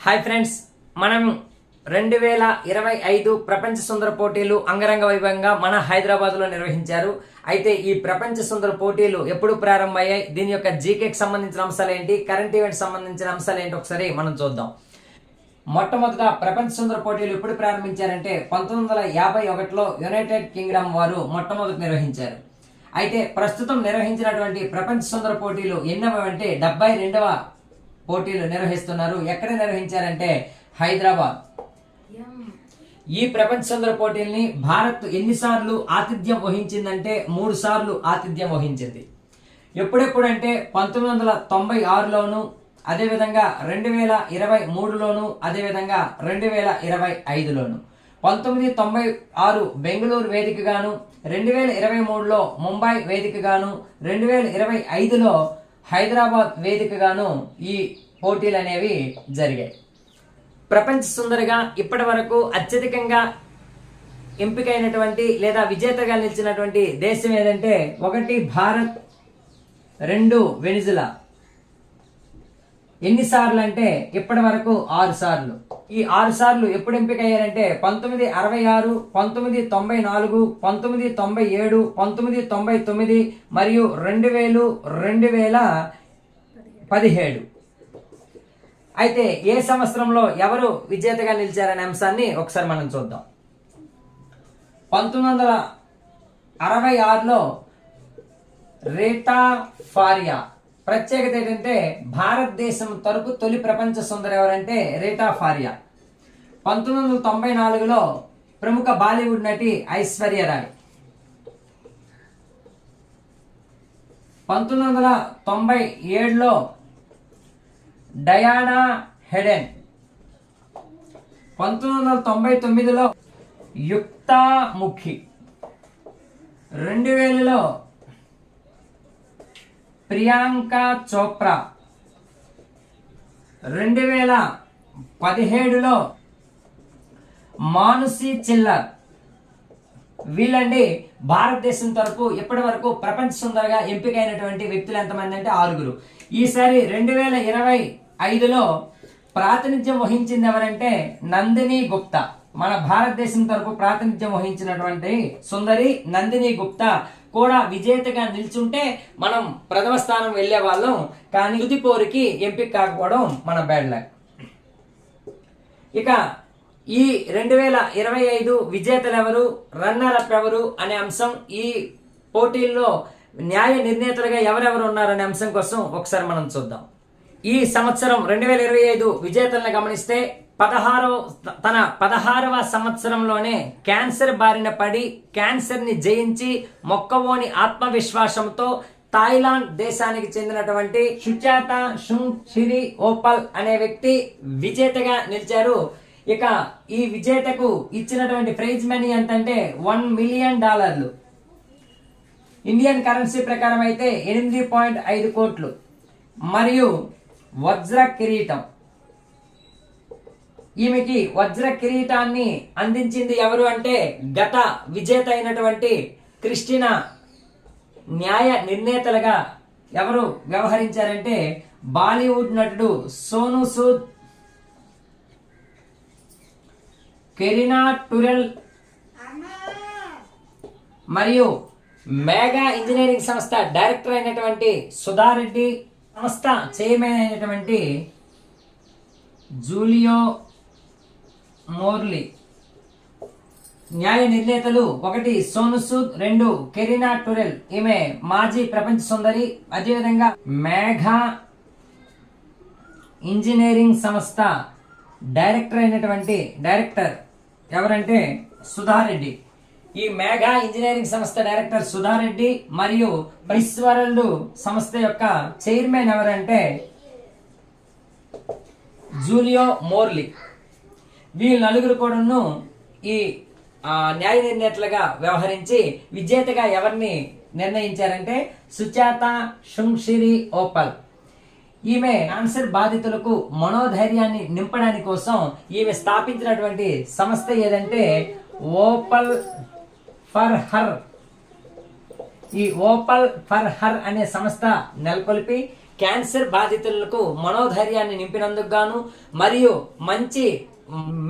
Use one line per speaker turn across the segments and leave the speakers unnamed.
Hi friends మనం రెండు వేల ఇరవై ఐదు ప్రపంచ సుందర పోటీలు అంగరంగ వైభవంగా మన హైదరాబాద్లో నిర్వహించారు. అయితే ఈ ప్రపంచ సుందర పోటీలు ఎప్పుడు ప్రారంభమయ్యాయి? దీని యొక్క జీకేకి సంబంధించిన అంశాలు ఏంటి? కరెంట్ ఈవెంట్ సంబంధించిన అంశాలు ఏంటి? ఒకసారి మనం చూద్దాం. మొట్టమొదట ప్రపంచ సుందర పోటీలు ఎప్పుడు ప్రారంభించారంటే పంతొమ్మిది వందల యాభై ఒకటిలో యునైటెడ్ కింగ్డమ్ వారు మొట్టమొదటి నిర్వహించారు. అయితే ప్రస్తుతం నిర్వహించినటువంటి ప్రపంచ సుందర పోటీలు ఎన్నవంటే డెబ్బై రెండవ పోటీలు నిర్వహిస్తున్నారు. ఎక్కడ నిర్వహించారంటే హైదరాబాద్. ఈ ప్రపంచ సుందర పోటీల్ని భారత్ ఎన్నిసార్లు ఆతిథ్యం వహించిందంటే మూడు సార్లు ఆతిథ్యం వహించింది. ఎప్పుడెప్పుడంటే పంతొమ్మిది వందల తొంభై ఆరులోను అదేవిధంగా రెండు వేల ఇరవై మూడులోను అదేవిధంగా రెండు వేల ఇరవై ఐదులోను పంతొమ్మిది తొంభై ఆరు బెంగళూరు వేదికగాను రెండు వేల ఇరవై మూడులో ముంబై వేదికగాను రెండు వేల ఇరవై ఐదులో హైదరాబాద్ వేదికగాను ఈ పోటీలు అనేవి జరిగాయి. ప్రపంచ సుందరిగా ఇప్పటి వరకు అత్యధికంగా ఎంపికైనటువంటి లేదా విజేతగా నిలిచినటువంటి దేశం ఏదంటే ఒకటి భారత్ రెండు వెనిజులా. ఎన్నిసార్లు అంటే ఇప్పటి వరకు ఆరు సార్లు. ఈ ఆరు సార్లు ఎప్పుడు ఎంపిక అయ్యారంటే పంతొమ్మిది అరవై ఆరు పంతొమ్మిది తొంభై నాలుగు పంతొమ్మిది తొంభై ఏడు పంతొమ్మిది తొంభై తొమ్మిది మరియు రెండు వేలు రెండు వేల పదిహేడు. అయితే ఏ సంవత్సరంలో ఎవరు విజేతగా నిలిచారనే అంశాన్ని ఒకసారి మనం చూద్దాం. పంతొమ్మిది వందల అరవై ఆరులో రేటా ఫారియా. ప్రత్యేకత ఏంటంటే భారతదేశం తరపు తొలి ప్రపంచ సుందరి ఎవరంటే రేటా ఫారియా. పంతొమ్మిది వందల తొంభై నాలుగులో ప్రముఖ బాలీవుడ్ నటి ఐశ్వర్య రాయ్ పంతొమ్మిది వందల తొంభై ఏడులో డయానా హెడెన్. పంతొమ్మిది వందల తొంభై తొమ్మిదిలో యుక్తాముఖి. రెండు వేలలో ప్రియాంక చోప్రా. రెండు వేల పదిహేడులో మానుసి చిల్లర్. వీళ్ళండి భారతదేశం తరపు ఇప్పటి వరకు ప్రపంచ సుందరగా ఎంపికైనటువంటి వ్యక్తులు ఎంతమంది అంటే ఆరుగురు. ఈసారి రెండు వేల ఇరవై ఐదులో ప్రాతినిధ్యం వహించింది ఎవరంటే నందిని గుప్తా. మన భారతదేశం తరపు ప్రాతినిధ్యం వహించినటువంటి సుందరి నందిని గుప్తా కూడా విజేతగా నిల్చుంటే మనం ప్రథమ స్థానం వెళ్ళే వాళ్ళం కానీ తుది పోరుకి ఎంపిక కాకపోవడం మన బ్యాడ్ లక్. ఇక ఈ రెండు వేల ఇరవై ఐదు విజేతలు ఎవరు రన్నర్ అప్ ఎవరు అనే అంశం ఈ పోటీల్లో న్యాయ నిర్ణేతలుగా ఎవరెవరు ఉన్నారనే అంశం కోసం ఒకసారి మనం చూద్దాం. ఈ సంవత్సరం రెండు వేల ఇరవై ఐదు విజేతలను గమనిస్తే పదహారవ తన పదహారవ సంవత్సరంలోనే క్యాన్సర్ బారిన పడి క్యాన్సర్ని జయించి మొక్కవోని ఆత్మవిశ్వాసంతో థాయిలాండ్ దేశానికి చెందినటువంటి సుచాత షుంగ్ షిరి ఓపల్ అనే వ్యక్తి విజేతగా నిలిచారు. ఇక ఈ విజేతకు ఇచ్చినటువంటి ప్రైజ్ మనీ ఎంతంటే వన్ మిలియన్ డాలర్లు. ఇండియన్ కరెన్సీ ప్రకారం అయితే ఎనిమిది పాయింట్ ఐదు కోట్లు. మరియు వజ్ర కిరీటం. ఈమెకి వజ్ర కిరీటాన్ని అందించింది ఎవరు అంటే గత విజేత అయినటువంటి క్రిస్టినా న్యాయ నిర్ణేతలుగా ఎవరు వ్యవహరించారంటే బాలీవుడ్ నటుడు సోను సూద్ కెరీనా టూరెల్ మరియు మేఘా ఇంజనీరింగ్ సంస్థ డైరెక్టర్ అయినటువంటి సుధారెడ్డి సంస్థ చైర్మన్ అయినటువంటి జూలియో మోర్లీ. న్యాయ నిర్ణేతలు ఒకటి సోను సూద్ రెండు కెరీనా టురెల్ ఈమె మాజీ ప్రపంచ సుందరి అదేవిధంగా మేఘా ఇంజనీరింగ్ సంస్థ డైరెక్టర్ అయినటువంటి డైరెక్టర్. ఎవరంటే సుధారెడ్డి. ఈ మేఘా ఇంజనీరింగ్ సంస్థ డైరెక్టర్ సుధారెడ్డి మరియు వరల్డ్ సంస్థ యొక్క చైర్మన్ ఎవరంటే జూలియో మోర్లీ. వీళ్ళు నలుగురు కూడాను ఈ న్యాయ నిర్ణేతలుగా వ్యవహరించి విజేతగా ఎవరిని నిర్ణయించారంటే సుచేత శుంషిరి ఓపల్. ఈమె క్యాన్సర్ బాధితులకు మనోధైర్యాన్ని నింపడానికి కోసం ఈమె స్థాపించినటువంటి సంస్థ ఏదంటే ఓపల్ ఫర్ హర్. ఈ ఓపల్ ఫర్ హర్ అనే సంస్థ నెలకొల్పి క్యాన్సర్ బాధితులకు మనోధైర్యాన్ని నింపినందుకు గాను మరియు మంచి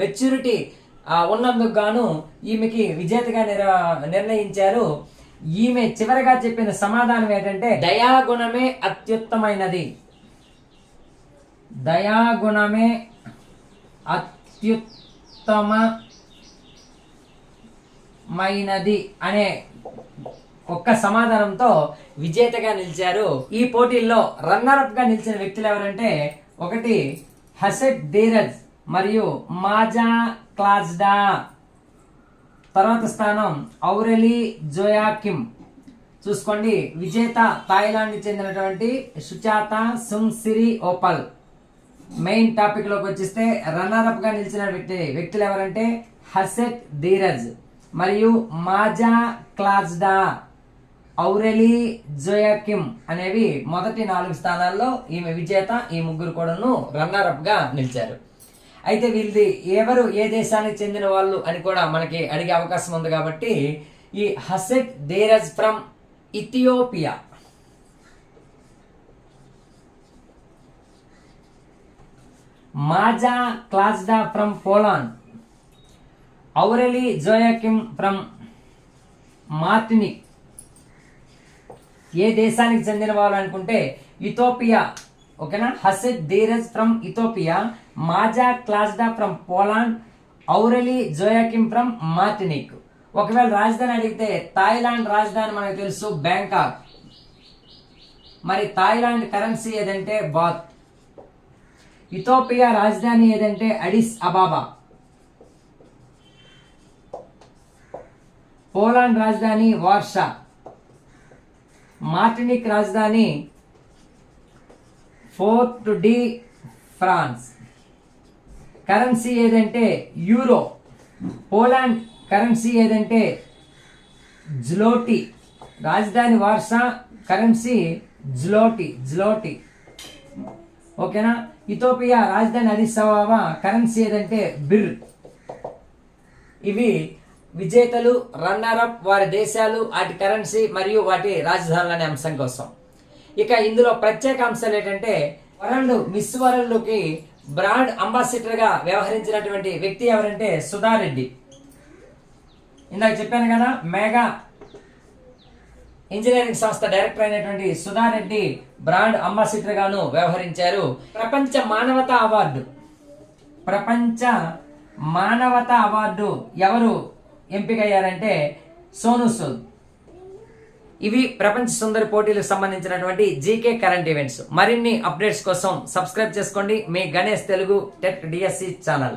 మెచ్యూరిటీ ఉన్నందుకు గాను ఈమెకి విజేతగా నిర్ణయించారు. ఈమె చివరగా చెప్పిన సమాధానం ఏంటంటే దయాగుణమే అత్యుత్తమైనది. దయాగుణమే అత్యుత్తమమైనది అనే ఒక్క సమాధానంతో విజేతగా నిలిచారు ఈ పోటీల్లో రన్నరప్గా నిలిచిన వ్యక్తులు ఎవరంటే ఒకటి హసెట్ ధీరజ్ మరియు మాజా క్లాజ్డా. తర్వాత స్థానం ఔరెలి జోయాకిమ్. చూసుకోండి విజేత థాయిలాండ్ చెందినటువంటి సుచాత సుంగ్సిరి ఓపల్. మెయిన్ టాపిక్లోకి వచ్చేస్తే రన్నర్ అప్గా నిలిచిన వ్యక్తి వ్యక్తులు ఎవరంటే హసెట్ ధీరజ్ మరియు మాజా క్లాజ్డా ఔరెలీ జోయాకిమ్ అనేవి మొదటి నాలుగు స్థానాల్లో ఈమె విజేత ఈ ముగ్గురు కూడాను రన్నర్ అప్గా నిలిచారు. అయితే వీళ్ళది ఎవరు ఏ దేశానికి చెందిన వాళ్ళు అని కూడా మనకి అడిగే అవకాశం ఉంది కాబట్టి ఈ Hasset Dereje from Ethiopia Maja Klajda from Poland. Aurelie Joachim from Martinique. ఏ దేశానికి చెందిన వాళ్ళు అనుకుంటే ఇథోపియా ఓకేనా? Hasset Dereje from Ethiopia Maja Klajda from Poland Aurelie Joachim from Martinique. ఒకవేళ రాజధాని అడిగితే థాయిలాండ్ రాజధాని మనకు తెలుసు బ్యాంకాక్. మరి థాయిలాండ్ కరెన్సీ ఏదంటే బాత్ ఇథోపియా రాజధాని ఏదంటే అడిస్ అబాబా. పోలాండ్ రాజధాని వార్షా. మార్టినిక్ రాజధాని ఫోర్ట్ డి ఫ్రాన్స్. కరెన్సీ ఏదంటే యూరో. పోలాండ్ కరెన్సీ ఏదంటే జ్లోటి. రాజధాని వార్షా కరెన్సీ జ్లోటి జ్లోటి. ఓకేనా? ఇథోపియా రాజధాని అడిస్ అబాబా కరెన్సీ ఏదంటే బిర్. ఇవి విజేతలు రన్నర్ అప్ వారి దేశాలు వాటి కరెన్సీ మరియు వాటి రాజధానులు అనే అంశం కోసం. ఇక ఇందులో ప్రత్యేక అంశాలు ఏంటంటే వరల్డ్ మిస్ వరల్డ్కి బ్రాండ్ అంబాసిడర్గా వ్యవహరించినటువంటి వ్యక్తి ఎవరంటే సుధారెడ్డి ఇందాక చెప్పాను కదా మేఘా ఇంజనీరింగ్ సంస్థ డైరెక్టర్ అయినటువంటి సుధారెడ్డి బ్రాండ్ అంబాసిడర్ గాను వ్యవహరించారు. ప్రపంచ మానవతా అవార్డు. ప్రపంచ మానవతా అవార్డు ఎవరు ఎంపికయ్యారంటే సోను సూద్ ఇవి ప్రపంచ సుందరి పోటీలకు సంబంధించినటువంటి జీకే కరెంట్ ఈవెంట్స్. మరిన్ని అప్డేట్స్ కోసం సబ్స్క్రైబ్ చేసుకోండి. మీ Ganesh Telugu tech DSC channel.